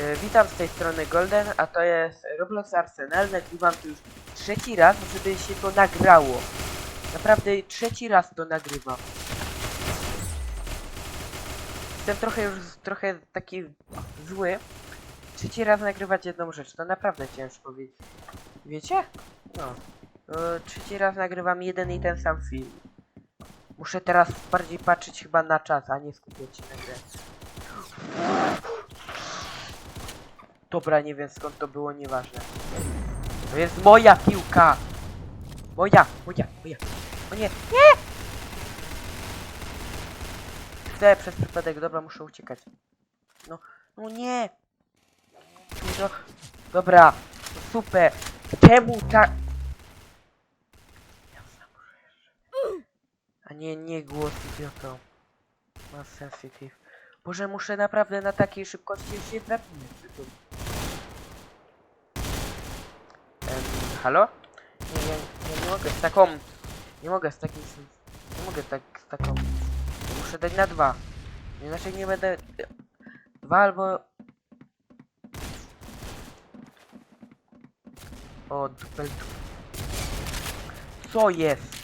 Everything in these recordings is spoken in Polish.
e, witam z tej strony Golden, a to jest Roblox Arsenal. Nagrywam tu już trzeci raz, żeby się to nagrało. Naprawdę trzeci raz to nagrywam. Jestem trochę już trochę taki zły. Trzeci raz nagrywać jedną rzecz, to naprawdę ciężko, wie, wiecie? No. E, trzeci raz nagrywam jeden i ten sam film. Muszę teraz bardziej patrzeć chyba na czas, a nie skupiać się na grze. Dobra, nie wiem skąd to było, nieważne. To jest moja piłka! Moja, moja, moja. O nie, nie! Chcę przez przypadek, dobra, muszę uciekać. No, no nie! Dobra, super. Czemu tak... A nie, nie głos idiotą. Ma sensitive. Boże, muszę naprawdę na takiej szybkości się drabiny halo? Nie, nie, nie, mogę z taką... Nie mogę z takim... Nie mogę tak z taką... Muszę dać na dwa. Inaczej nie będę... Dwa albo... O, dupel... Co jest?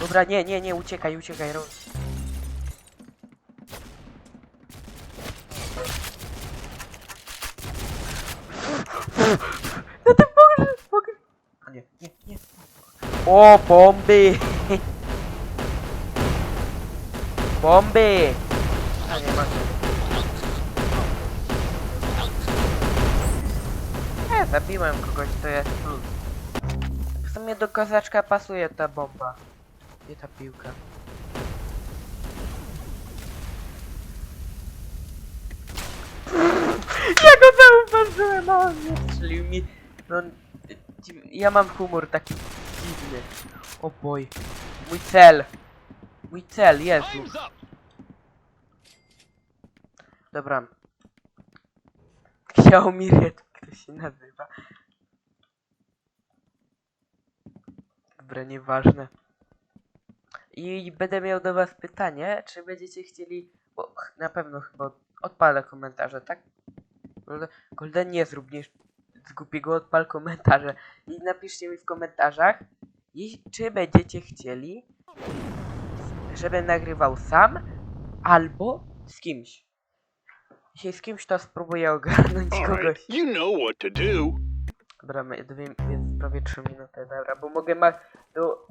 Dobra, nie, nie, nie, uciekaj, uciekaj, Ron. No ty możesz, mogę... A nie, nie, nie. O, bomby! Bomby! A nie ma. Nie, zabiłem kogoś, to jest plus. W sumie do kozaczka pasuje ta bomba. Gdzie ta piłka? Ja go zauważyłem, a on nie strzelił mi. No, dziw- ja mam humor taki dziwny. O boj. Mój cel. Mój cel, Jezu. Time's up. Dobra. Xiaomi Red, kto się nazywa. Dobra, nieważne. I będę miał do was pytanie, czy będziecie chcieli... Bo ch- na pewno chyba odpalę komentarze, tak? Golden- nie zrób nie z głupiego odpal komentarze. I napiszcie mi w komentarzach, czy będziecie chcieli, żebym nagrywał sam, albo z kimś. Jeśli z kimś, to spróbuję ogarnąć kogoś. right, you know what to do. Dobra, dwie, jest prawie 3 minuty, dobra, bo mogę ma... To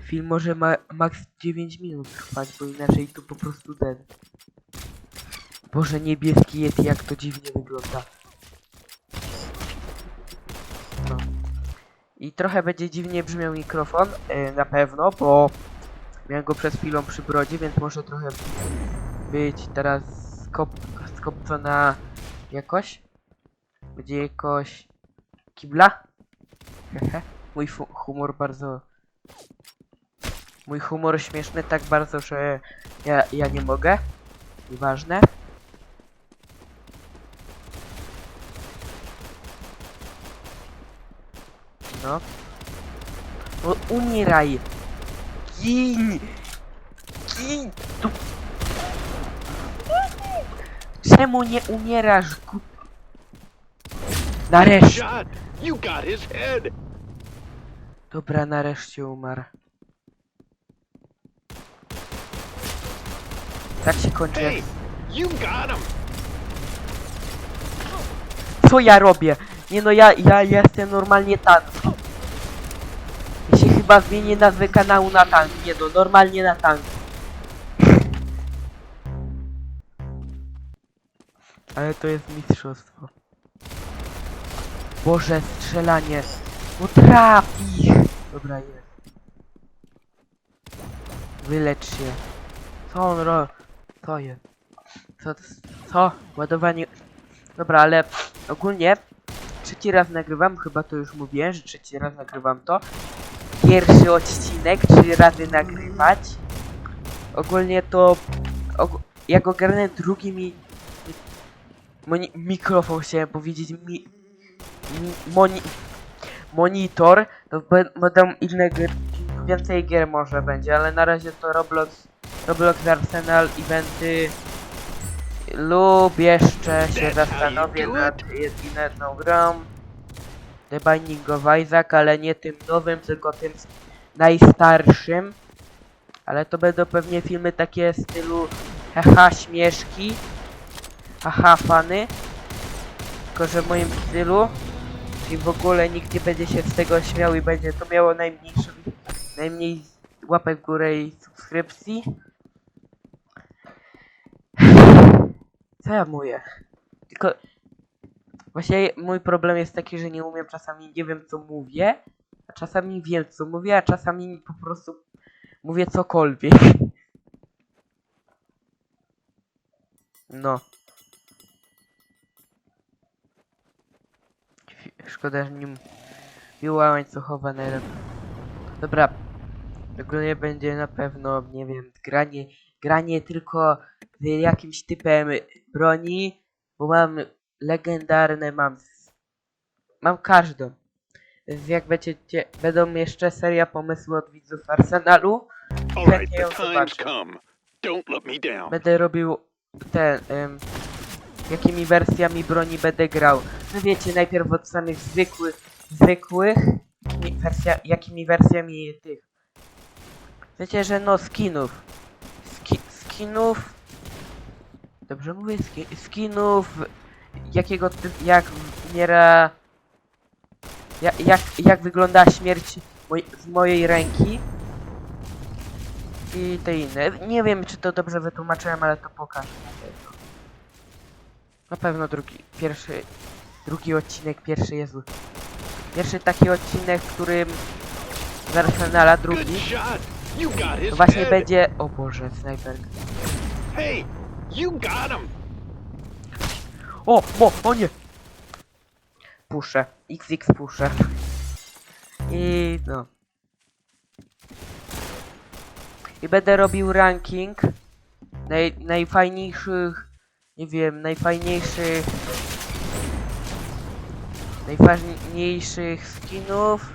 film może ma max 9 minut trwać, bo inaczej to po prostu ten... Boże, niebieski Yeti, jak to dziwnie wygląda. No. I trochę będzie dziwnie brzmiał mikrofon, yy, na pewno, bo miałem go przed chwilą przy brodzie, więc może trochę być teraz skop skopcona jakoś. Będzie jakoś kibla. Hehe. Mój humor bardzo... Mój humor śmieszny tak bardzo, że ja, ja nie mogę. Nieważne. No. No umieraj! Gin! Gin! Tu... Czemu nie umierasz, gu... Nareszcie! Shot. You got his head. Dobra, nareszcie umarł. Tak się kończy. Hey, you got him. Co ja robię? Nie no, ja, ja jestem normalnie tank. Ja się chyba zmienię nazwę kanału na tank. Nie no, normalnie na tank. Ale to jest mistrzostwo. Boże, strzelanie. No traf ich! Dobra, jest. Wylecz się. Co on ro... Co jest? Co? Co? Ładowanie... Dobra, ale ogólnie trzeci raz nagrywam, chyba to już mówiłem, że trzeci raz nagrywam to. Pierwszy odcinek, trzy razy nagrywać. Ogólnie to... Og jak ogarnę drugi mi... Moni mikrofon chciałem powiedzieć, mi... mi moni monitor, to będą inne gry, więcej gier może będzie, ale na razie to Roblox, Roblox Arsenal, eventy, lub jeszcze się zastanowię nad jedną grą. The Binding of Isaac, ale nie tym nowym, tylko tym najstarszym. Ale to będą pewnie filmy takie w stylu haha śmieszki, haha fany. Tylko że w moim stylu i w ogóle nikt nie będzie się z tego śmiał i będzie to miało najmniejszy, najmniej łapek w górę i subskrypcji. Co ja mówię? Tylko właśnie mój problem jest taki, że nie umiem czasami nie wiem co mówię, a czasami wiem co mówię, a czasami po prostu mówię cokolwiek. No. Szkoda, że nie była łańcuchowa najlepiej. Dobra. Ogólnie będzie na pewno, nie wiem, granie, granie tylko jakimś typem broni, bo mam legendarne, mam, mam każdą. Więc jak będziecie, będą jeszcze seria pomysłów od widzów Arsenalu, Chętnie ją zobaczę. będę robił ten, em, jakimi wersjami broni będę grał. No wiecie, najpierw od samych zwykłych, zwykłych, jakimi, wersja, jakimi wersjami tych. Wiecie, że no skinów. Ski, skinów. Dobrze mówię, ski, skinów. Jakiego jak umiera. Jak, jak, jak wygląda śmierć moj, z mojej ręki. I te inne. Nie wiem, czy to dobrze wytłumaczyłem, ale to pokażę na pewno. Na pewno drugi, pierwszy, drugi odcinek, pierwszy Jezu. Pierwszy taki odcinek, w którym z Arsenala, drugi, właśnie będzie... O Boże, snajper. You got him. O, o, o nie! Puszę. XX puszę. I no. I będę robił ranking naj, najfajniejszych, nie wiem, najfajniejszych, najfajniejszych skinów,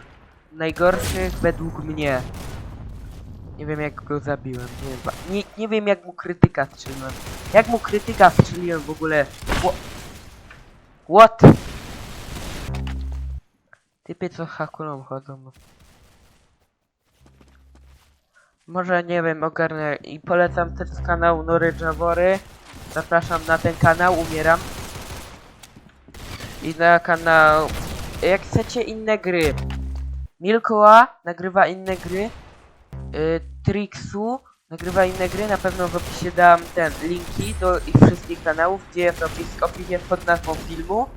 najgorszych według mnie. Nie wiem jak go zabiłem, nie wiem, nie, nie wiem jak mu krytyka strzeliłem. Jak mu krytyka strzeliłem w ogóle? Wha- What? Typy co hakulą chodzą. Może nie wiem, ogarnę i polecam też kanał Nory Javory. Zapraszam na ten kanał, umieram. I na kanał. Jak chcecie inne gry. Milkoa nagrywa inne gry. Y, Trixu nagrywa inne gry. Na pewno w opisie dam ten linki do ich wszystkich kanałów, gdzie jest opis, opis jest pod nazwą filmu.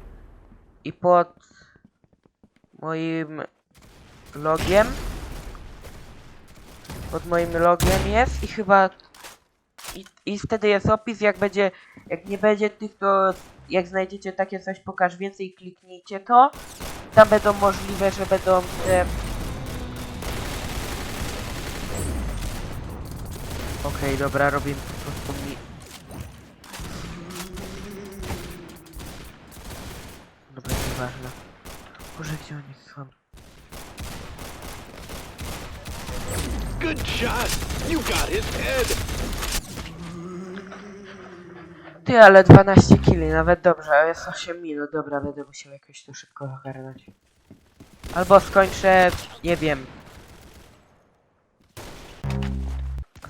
I pod moim logiem. Pod moim logiem jest i chyba i, i wtedy jest opis, jak będzie, jak nie będzie tych, to jak znajdziecie takie coś, pokaż więcej, kliknijcie to. Tam będą możliwe, że będą te... Okej, dobra, robię po prostu mi... Dobra, nieważne. Boże, gdzie oni są? Good shot. You got his head. Ty, ale 12 kili, nawet dobrze, a jest 8 minut, dobra, będę musiał jakoś to szybko ogarnąć. Albo skończę, nie wiem.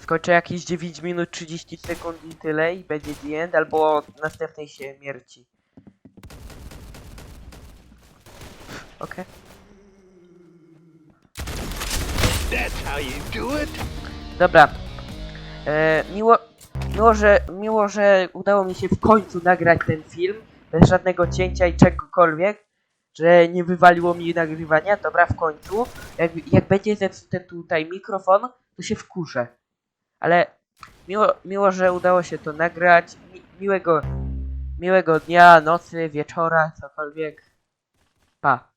Skończę jakieś 9 minut 30 sekund i tyle i będzie the end, albo następnej śmierci. Okej. That's how you do it. Dobra. E, miło, miło, że, miło, że udało mi się w końcu nagrać ten film. Bez żadnego cięcia i czegokolwiek. Że nie wywaliło mi nagrywania. Dobra, w końcu. Jak, jak będzie zepsuty tutaj mikrofon, to się wkurzę. Ale miło, miło, że udało się to nagrać. Mi, miłego, miłego dnia, nocy, wieczora, cokolwiek. Pa.